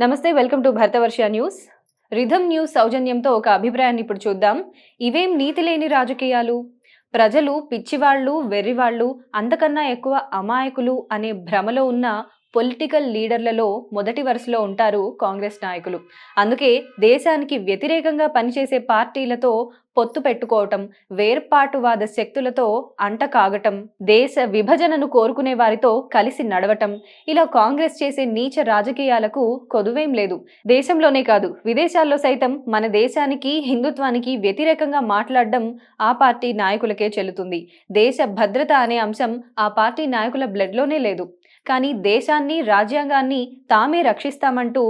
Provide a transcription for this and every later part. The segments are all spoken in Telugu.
నమస్తే welcome to Bharatavarsha news. Rhythm news సౌజన్యంతో ఒక అభిప్రాయాన్ని ఇప్పుడు చూద్దాం. ఇవేం నీతి లేని రాజకీయాలు? ప్రజలు పిచ్చివాళ్ళు వెర్రివాళ్ళు అంతకన్నా ఎక్కువ అమాయకులు అనే భ్రమలో ఉన్న పొలిటికల్ లీడర్లలో మొదటి వరుసలో ఉంటారు కాంగ్రెస్ నాయకులు. అందుకే దేశానికి వ్యతిరేకంగా పనిచేసే పార్టీలతో పొత్తు పెట్టుకోవటం వేర్పాటువాద శక్తులతో అంట కాగటం దేశ విభజనను కోరుకునే వారితో కలిసి నడవటం ఇలా కాంగ్రెస్ చేసే నీచ రాజకీయాలకు కొదువేం లేదు. దేశంలోనే కాదు విదేశాల్లో సైతం మన దేశానికి హిందుత్వానికి వ్యతిరేకంగా మాట్లాడడం ఆ పార్టీ నాయకులకే చెల్లుతుంది. దేశ భద్రత అనే అంశం ఆ పార్టీ నాయకుల బ్లడ్లోనే లేదు. కానీ దేశాన్ని రాజ్యాంగాన్ని తామే రక్షిస్తామంటూ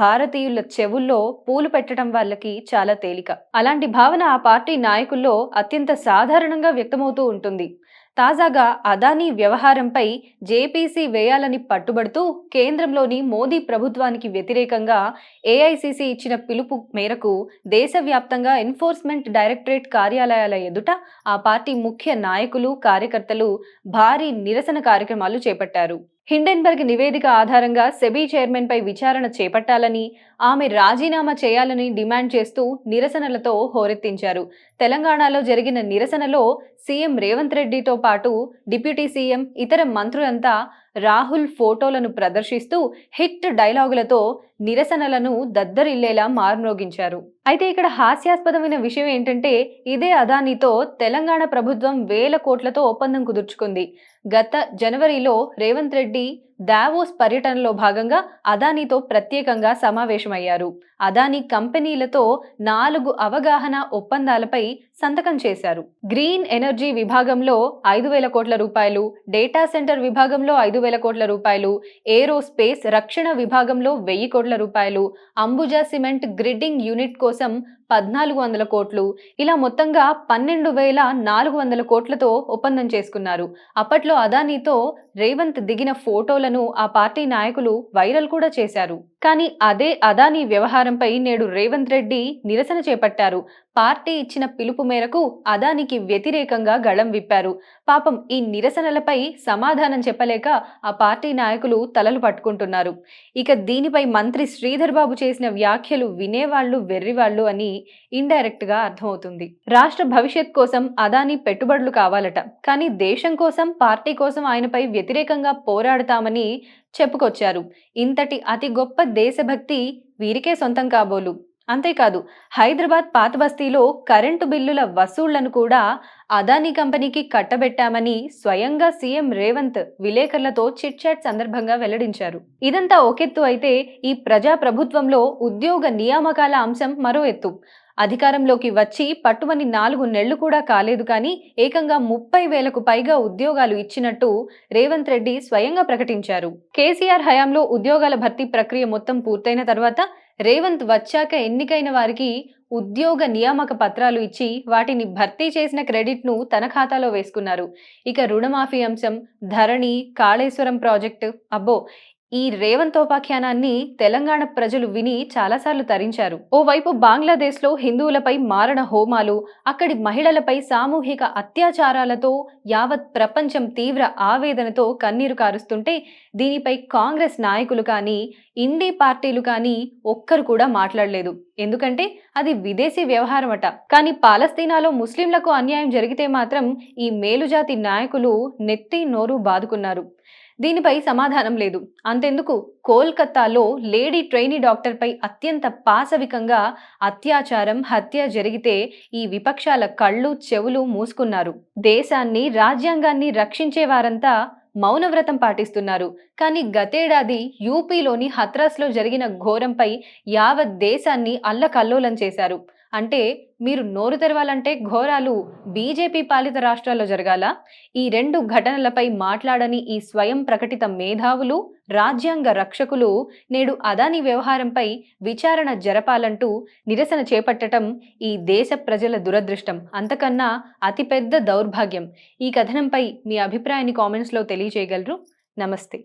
భారతీయుల చెవుల్లో పూలు పెట్టడం వాళ్ళకి చాలా తేలిక. అలాంటి భావన ఆ పార్టీ నాయకుల్లో అత్యంత సాధారణంగా వ్యక్తమవుతూ ఉంటుంది. తాజాగా అదానీ వ్యవహారంపై జేపీసీ వేయాలని పట్టుబడుతూ కేంద్రంలోని మోదీ ప్రభుత్వానికి వ్యతిరేకంగా ఏఐసిసి ఇచ్చిన పిలుపు మేరకు దేశవ్యాప్తంగా ఎన్ఫోర్స్మెంట్ డైరెక్టరేట్ కార్యాలయాల ఎదుట ఆ పార్టీ ముఖ్య నాయకులు కార్యకర్తలు భారీ నిరసన కార్యక్రమాలు చేపట్టారు. హిండెన్బర్గ్ నివేదిక ఆధారంగా సెబీ చైర్మన్పై విచారణ చేపట్టాలని ఆమె రాజీనామా చేయాలని డిమాండ్ చేస్తూ నిరసనలతో హోరెత్తించారు. తెలంగాణలో జరిగిన నిరసనలో సీఎం రేవంత్ రెడ్డితో పాటు డిప్యూటీ సీఎం ఇతర మంత్రులంతా రాహుల్ ఫోటోలను ప్రదర్శిస్తూ హిట్ డైలాగులతో నిరసనలను దద్దరిల్లేలా మార్మోగించారు అయితే ఇక్కడ హాస్యాస్పదమైన విషయం ఏంటంటే ఇదే అదానితో తెలంగాణ ప్రభుత్వం వేల కోట్లతో ఒప్పందం కుదుర్చుకుంది. గత జనవరిలో రేవంత్ రెడ్డి దావోస్ పర్యటనలో భాగంగా అదానీతో ప్రత్యేకంగా సమావేశమయ్యారు. అదానీ కంపెనీలతో నాలుగు అవగాహన ఒప్పందాలపై సంతకం చేశారు. గ్రీన్ ఎనర్జీ విభాగంలో ఐదు వేల కోట్ల రూపాయలు డేటా సెంటర్ విభాగంలో ఐదు వేల కోట్ల రూపాయలు ఏరోస్పేస్ రక్షణ విభాగంలో వెయ్యి కోట్ల రూపాయలు అంబుజా సిమెంట్ గ్రిడ్డింగ్ యూనిట్ కోసం పద్నాలుగు వందల కోట్లు. ఇలా మొత్తంగా పన్నెండు వేల నాలుగు వందల కోట్లతో ఒప్పందం చేసుకున్నారు. అప్పట్లో అదానీతో రేవంత్ దిగిన ఫోటోలను ఆ పార్టీ నాయకులు వైరల్ కూడా చేశారు. కానీ అదే అదానీ వ్యవహారంపై నేడు రేవంత్ రెడ్డి నిరసన చేపట్టారు. పార్టీ ఇచ్చిన పిలుపు మేరకు అదానికి వ్యతిరేకంగా గళం విప్పారు. పాపం ఈ నిరసనలపై సమాధానం చెప్పలేక ఆ పార్టీ నాయకులు తలలు పట్టుకుంటున్నారు. ఇక దీనిపై మంత్రి శ్రీధర్ బాబు చేసిన వ్యాఖ్యలు వినేవాళ్ళు వెర్రివాళ్ళు అని ఇండైరెక్ట్గా అర్థమవుతుంది. రాష్ట్ర భవిష్యత్ కోసం అదానీ పెట్టుబడులు కావాలట. కానీ దేశం కోసం పార్టీ కోసం ఆయనపై వ్యతిరేకంగా పోరాడతామని చెప్పుకొచ్చారు. ఇంతటి అతి గొప్ప దేశభక్తి వీరికే సొంతం కాబోలు. అంతేకాదు హైదరాబాద్ పాత బస్తీలో కరెంటు బిల్లుల వసూళ్ళను కూడా అదానీ కంపెనీకి కట్టబెట్టామని స్వయంగా సీఎం రేవంత్ విలేకరులతో చిట్ చాట్ సందర్భంగా వెల్లడించారు. ఇదంతా ఒకెత్తు అయితే ఈ ప్రజా ప్రభుత్వంలో ఉద్యోగ నియామకాల అంశం మరో ఎత్తు. అధికారంలోకి వచ్చి పట్టుమని నాలుగు నెళ్ళు కూడా కాలేదు కానీ ఏకంగా ముప్పై వేలకు పైగా ఉద్యోగాలు ఇచ్చినట్టు రేవంత్ రెడ్డి స్వయంగా ప్రకటించారు. కేసీఆర్ హయాంలో ఉద్యోగాల భర్తీ ప్రక్రియ మొత్తం పూర్తయిన తర్వాత రేవంత్ వచ్చాక ఎన్నికైన వారికి ఉద్యోగ నియామక పత్రాలు ఇచ్చి వాటిని భర్తీ చేసిన క్రెడిట్ను తన ఖాతాలో వేసుకున్నారు. ఇక రుణమాఫీ అంశం ధరణి కాళేశ్వరం ప్రాజెక్టు అబ్బో ఈ రేవంతోపాఖ్యానాన్ని తెలంగాణ ప్రజలు విని చాలాసార్లు తరించారు. ఓవైపు బంగ్లాదేశ్లో హిందువులపై మారణ హోమాలు అక్కడి మహిళలపై సామూహిక అత్యాచారాలతో యావత్ ప్రపంచం తీవ్ర ఆవేదనతో కన్నీరు కారుస్తుంటే దీనిపై కాంగ్రెస్ నాయకులు కానీ ఇండీ పార్టీలు కానీ ఒక్కరు కూడా మాట్లాడలేదు. ఎందుకంటే అది విదేశీ వ్యవహారం అట కానీ పాలస్తీనాలో ముస్లింలకు అన్యాయం జరిగితే మాత్రం ఈ మేలుజాతి నాయకులు నెత్తి నోరు బాదుకున్నారు. దీనిపై సమాధానం లేదు. అంతెందుకు? కోల్కతాలో లేడీ ట్రైనీ డాక్టర్పై అత్యంత పాశవికంగా అత్యాచారం హత్య జరిగితే ఈ విపక్షాల కళ్ళు చెవులు మూసుకున్నారు. దేశాన్ని రాజ్యాంగాన్ని రక్షించే వారంతా మౌనవ్రతం పాటిస్తున్నారు. కానీ గతేడాది యూపీలోని హత్రాస్లో జరిగిన ఘోరంపై యావత్ దేశాన్ని అల్లకల్లోలం చేశారు. అంటే మీరు నోరు తెరవాలంటే ఘోరాలు బీజేపీ పాలిత రాష్ట్రాల్లో జరగాల. ఈ రెండు ఘటనలపై మాట్లాడని ఈ స్వయం ప్రకటిత మేధావులు రాజ్యాంగ రక్షకులు నేడు అదాని వ్యవహారంపై విచారణ జరపాలంటూ నిరసన చేపట్టడం ఈ దేశ ప్రజల దురదృష్టం. అంతకన్నా అతిపెద్ద దౌర్భాగ్యం. ఈ కథనంపై మీ అభిప్రాయాన్ని కామెంట్స్లో తెలియజేయగలరు నమస్తే.